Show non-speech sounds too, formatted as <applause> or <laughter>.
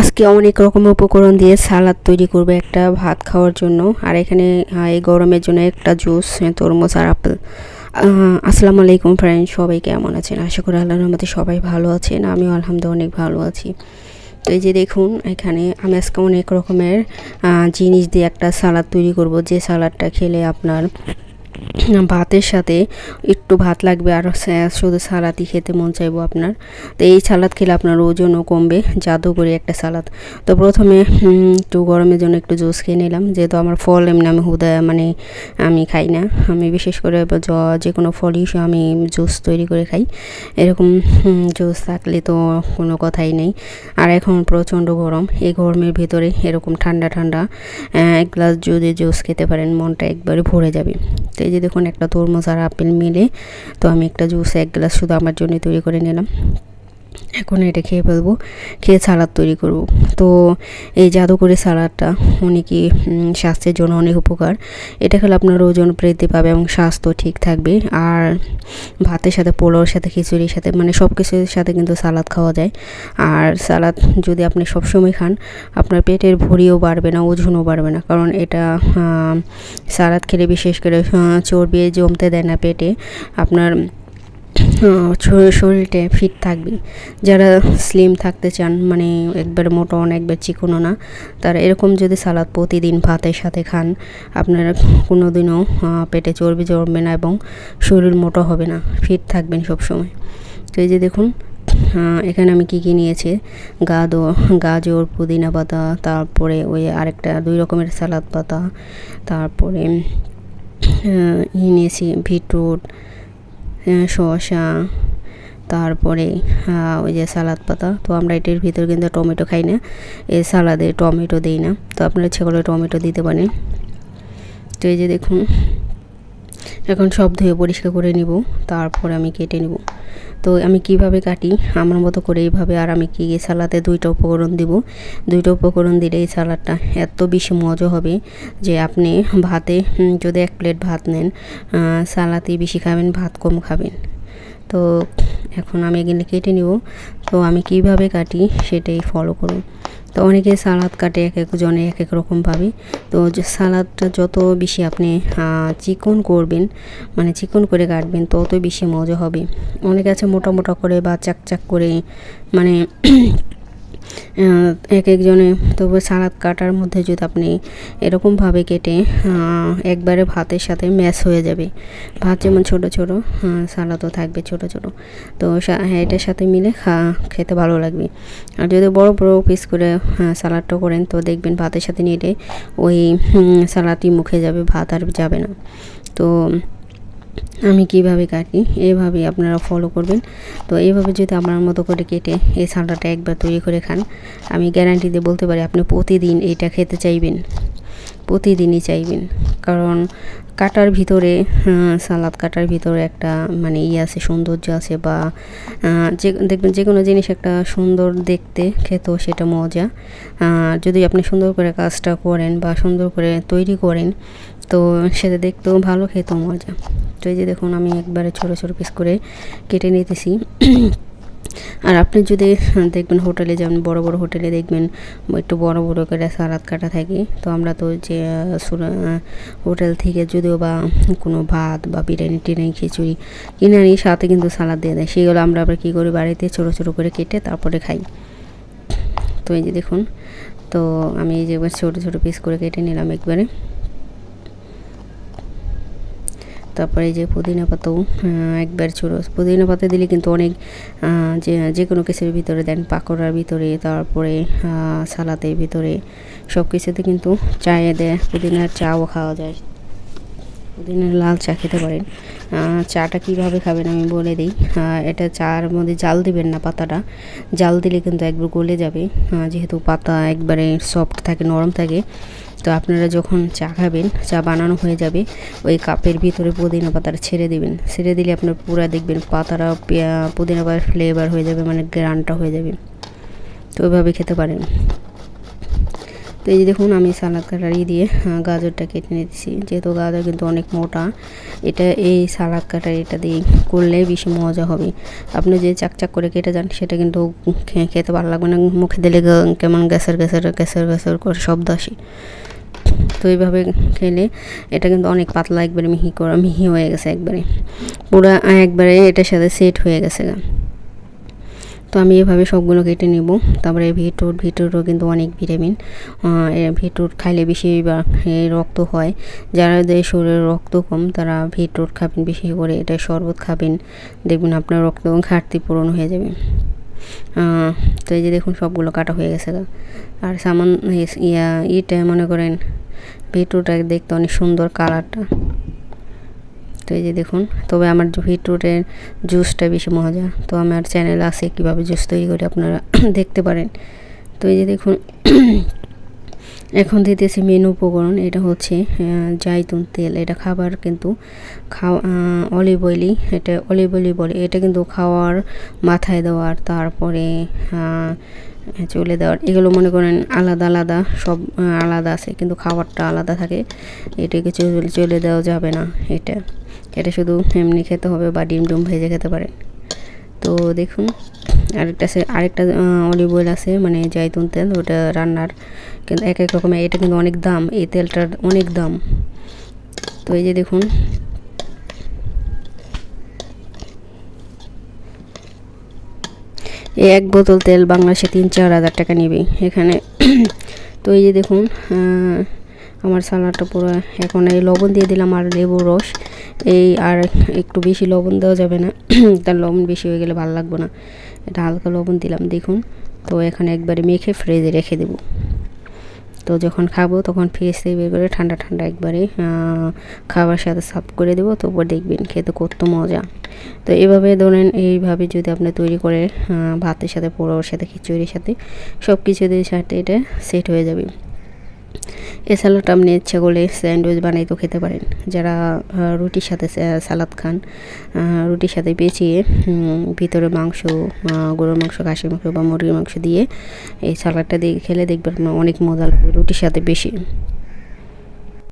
আজকে অনেক রকম উপকরণ দিয়ে সালাদ তৈরি করবে একটা ভাত খাওয়ার জন্য। আর এখানে এই গরমের জন্য একটা জুস তরমুজ আর আপেল। আসসালামু আলাইকুম ফ্রেন্ড সবাই কেমন আছেন? আশা করি আল্লাহর রহমতে সবাই ভালো আছেন, আমিও আলহামদুলিল্লাহ অনেক ভালো আছি। তো এই যে দেখুন, এখানে আমি আজকে অনেক রকমের জিনিস দিয়ে একটা সালাদ তৈরি করব। যে সালাদটা খেলে আপনার ভাতের সাথে একটু ভাত লাগবে আর শুধু সালাদই খেতে মন চাইব আপনার। তো এই সালাদ খেলে আপনার ওজনও কমবে জাদু করে একটা সালাদ। তো প্রথমে একটু গরমের জন্য একটু জুস খেয়ে নিলাম, যেহেতু আমার ফল এমনি আমি হুদা মানে আমি খাই না। আমি বিশেষ করে যে কোনো ফলই আমি জুস তৈরি করে খাই। এরকম জুস থাকলে তো কোনো কথাই নেই। আর এখন প্রচণ্ড গরম, এই গরমের ভিতরে এরকম ঠান্ডা ঠান্ডা এক গ্লাস যদি জুস খেতে পারেন, মনটা একবারে ভরে যাবে। তো এই যে দেখুন একটা তরমুজ আর আপেল মিলে, তো আমি একটা জুস, এক গ্লাস শুধু আমার জন্য তৈরি করে নিলাম। এখন এটা খেয়ে ফেলব, খেয়ে সালাদ তৈরি করব। তো এই জাদুকরি সালাদটা অনেকই স্বাস্থ্যের জন্য অনেক উপকার। এটা খেলে আপনার ওজন বৃদ্ধি পাবে এবং স্বাস্থ্য ঠিক থাকবে। আর ভাতের সাথে পোলাওর সাথে, খিচুড়ির সাথে মানে সব কিছুর সাথে কিন্তু সালাদ খাওয়া যায়। আর সালাদ যদি আপনি সবসময় খান, আপনার পেটের ভরিও বাড়বে না, ওজনও বাড়বে না। কারণ এটা সালাদ খেলে বিশেষ করে চর্বি জমতে দেয় না পেটে। আপনার শরীরটা ফিট থাকবে। যারা স্লিম থাকতে চান মানে একবার মোটা না একবার চিকনো না, তারা এরকম যদি সালাদ প্রতিদিন ভাতের সাথে খান, আপনারা কোনো দিনও পেটে চর্বি জমবে না এবং শরীর মোটা হবে না ফিট থাকবেন সবসময়। তো এই যে দেখুন এখানে আমি কি কি নিয়েছি? গাদো, গাজর, পুদিনা পাতা, তারপরে ওই আরেকটা দুই রকমের সালাদ পাতা, তারপরে ই নিয়েছি, বিটরুট শসা, তারপরে ওই যে সালাদ পাতা। তো আমরা এটির ভিতর কিন্তু টমেটো খাই না। এ সালাদে টমেটো দিই না। তো আপনারা ছেগুলো টমেটো দিতে পারেন। তো এই যে দেখুন এখন সব ধুয়ে পরিষ্কার করে নিব, তারপর আমি কেটে নিব। তো আমি কীভাবে কাটি? আমার মতো করে এইভাবে, আর আমি কি সালাদে দুইটা উপকরণ দিব? দুইটা উপকরণ দিলে এই সালাদটা এত বেশি মজা হবে যে আপনি ভাতে যদি এক প্লেট ভাত নেন সালাদই বেশি খাবেন, ভাত কম খাবেন। তো এখন আমি এখানে কেটে নিব। তো আমি কীভাবে কাটি সেটাই ফলো করুন। তো অনেকে সালাদ কাটে এক একজনে এক এক রকমভাবে তো সালাদটা যত বেশি আপনি চিকন করবেন মানে চিকন করে কাটবেন, তত বেশি মজা হবে। অনেকে আছে মোটা মোটা করে বা চাক চাক করে মানে এক একজনে তবে সালাদ কাটার মধ্যে যদি আপনি এরকমভাবে কেটে একবারে ভাতের সাথে ম্যাশ হয়ে যাবে। ভাত যেমন ছোট ছোট সালাদও থাকবে ছোট ছোট। তো হ্যাঁ, এটার সাথে মিলে খা খেতে ভালো লাগবে। আর যদি বড় বড় পিস করে আহ, সালাদটা করেন তো দেখবেন ভাতের সাথে নিলে ওই হুম, সালাদই মুখে যাবে ভাত আর যাবে না। তো আমি কীভাবে কাটি এইভাবে আপনারা ফলো করবেন। তো এইভাবে যদি আমার মতো করে কেটে এই সালাডটা একবার তৈরি করে খান, আমি গ্যারান্টি দিয়ে বলতে পারি আপনি প্রতিদিন এটা খেতে চাইবেন। প্রতিদিনই চাইবেন। কারণ কাটার ভিতরে সালাদ কাটার ভিতরে একটা মানে ইয়ে আছে, সৌন্দর্য আছে বা যে, দেখবেন যে কোনো জিনিস একটা সুন্দর দেখতে, খেতেও সেটা মজা। যদি আপনি সুন্দর করে কাজটা করেন বা সুন্দর করে তৈরি করেন তো সেটা দেখতেও ভালো, খেতেও মজা। তো এই যে দেখুন, আমি একবারে ছোটো ছোটো পিস করে কেটে নিতেছি। আর আপনি যদি দেখবেন হোটেলে যেমন বড় বড় হোটেলে দেখবেন একটু বড় বড় করে সালাদ কাটা থাকে, তো আমরা তো যে হোটেল থেকে যদিও বা কোনো ভাত বা বিরিয়ানি, টিরিয়ানি, খিচুড়ি কিনে আনি, সাথে কিন্তু সালাদ দিয়ে দেয়। সেগুলো আমরা আবার কী করি, বাড়িতে ছোটো ছোটো করে কেটে তারপরে খাই। তো এই যে দেখুন, তো আমি এই যে ছোটো ছোটো পিস করে কেটে নিলাম একবারে। তারপরে যে পুদিনা পাতাও একবার ছোটো। পুদিনা পাতা দিলে কিন্তু অনেক যে যে কোনো কিছুর ভিতরে দেন, পাকোড়ার ভিতরে, তারপরে সালাদের ভিতরে সব কিছুতে কিন্তু চায়ে দেয়, পুদিনার চাও খাওয়া যায়। পুদিনার লাল চা খেতে পারেন। চাটা কীভাবে খাবেন আমি বলে দিই। এটা চার মধ্যে জাল দিবেন না পাতাটা। জাল দিলে কিন্তু একবার গলে যাবে। যেহেতু পাতা একবারে সফট থাকে, নরম থাকে, তো আপনারা যখন চা খাবেন, চা বানানো হয়ে যাবে, ওই কাপের ভিতরে পুদিনা পাতাটা ছেড়ে দিবেন। ছেড়ে দিলে আপনার পুরা দেখবেন পাতাটা পুদিনা পাতার ফ্লেভার হয়ে যাবে মানে গ্রানটা হয়ে যাবে। তো ওইভাবে খেতে পারেন। তো এই যে দেখুন, আমি সালাদ কাটারি দিয়ে গাজরটা কেটে নিতেছি যেহেতু গাজর কিন্তু অনেক মোটা, এটা এই সালাদ কাটারিটা দিয়ে করলে বেশি মজা হবে। আপনি যে চাকচাক করে কেটে যান, সেটা কিন্তু খেতে ভালো লাগবে না। মুখে দিলে কেমন গ্যাসের গ্যাসের গ্যাসের গ্যাসের করে শব্দ আসে। তো এইভাবে খেলে এটা কিন্তু অনেক পাতলা, একবারে মিহি করা, মিহি হয়ে গেছে একবারে। পুরো, একবারে এটার সাথে সেট হয়ে গেছে তো আমি এভাবে সবগুলো কেটে নেব। তারপরে বিটরুট বিটরুটও কিন্তু অনেক ভিটামিন। বিটরুট খাইলে বেশি রক্ত হয়। যারা যে শরীরে রক্ত কম, তারা বিটরুট খাবেন বেশি করে। এটা শরবত খাবেন। দেখবেন আপনার রক্ত ঘাটতি পূরণ হয়ে যাবে। তো এই যে দেখুন সবগুলো কাটা হয়ে গেছে। আর সামান ইয়া, ইটা মনে করেন বিটরুটটা দেখতে অনেক সুন্দর কালারটা। তো এই যে দেখুন, তবে আমার বিটরুটের জুসটা বেশি মজা। তো আমার চ্যানেল আছে কীভাবে জুস তৈরি করে আপনারা <clears throat> দেখতে পারেন। তো এই যে দেখুন এখন দিতেছি মেন উপকরণ, এটা হচ্ছে জাইতুন তেল। এটা খাবার কিন্তু খাওয়া অলিভ অয়েলি এটা অলিভ অয়েলি বলে। এটা কিন্তু খাওয়ার মাথায় দেওয়ার, তারপরে চলে দেওয়ার। এগুলো মনে করেন আলাদা আলাদা, সব আলাদা আছে, কিন্তু খাবারটা আলাদা থাকে। এটাকে চলে চলে দেওয়া যাবে না এটা। এটা শুধু এমনি খেতে হবে বা ডিম ডুম ভেজে খেতে পারেন। তো দেখুন আরেকটা আছে, আরেকটা অলিভ অয়েল আছে মানে জাইতুন তেল, ওটা রান্নার কিন্তু এক এক রকমের, এটা কিন্তু অনেক দাম, এই তেলটার অনেক দাম। তো এই যে দেখুন। এই এক বোতল তেল বাংলাদেশে তিন, চার হাজার টাকা নেবে এখানে। তো এই যে দেখুন আমার সালাডটা পুরো এখন এই লবণ দিয়ে দিলাম আর লেবুর রস। এই আর একটু বেশি লবণ দেওয়া যাবে না। <clears throat> তার লবণ বেশি হয়ে গেলে ভালো লাগবে না। এটা হালকা লবণ দিলাম, দেখুন। তো এখানে একবারে মেখে ফ্রিজে রেখে দেবো। তো যখন খাব তখন ফ্রিজ থেকে বের করে ঠান্ডা ঠান্ডা একবারে খাবার সাথে সাফ করে দেবো। তারপর দেখবেন খেতে কত মজা। তো এভাবে ধরেন, এইভাবে যদি আপনি তৈরি করে ভাতের সাথে পোড়োর সাথে, খিচুড়ির সাথে সব কিছুদের সাথে এটা সেট হয়ে যাবে। এ স্যালাডটা আপনি ইচ্ছা করলে স্যান্ডউইচ তো খেতে পারেন। যারা রুটির সাথে সালাদ খান রুটির সাথে পেঁচিয়ে ভিতরে মাংস গরুর মাংস, খাসির মাংস বা মুরগির মাংস দিয়ে এই সালাডটা দিয়ে খেলে দেখবেন অনেক মজা লাগবে রুটির সাথে বেশি।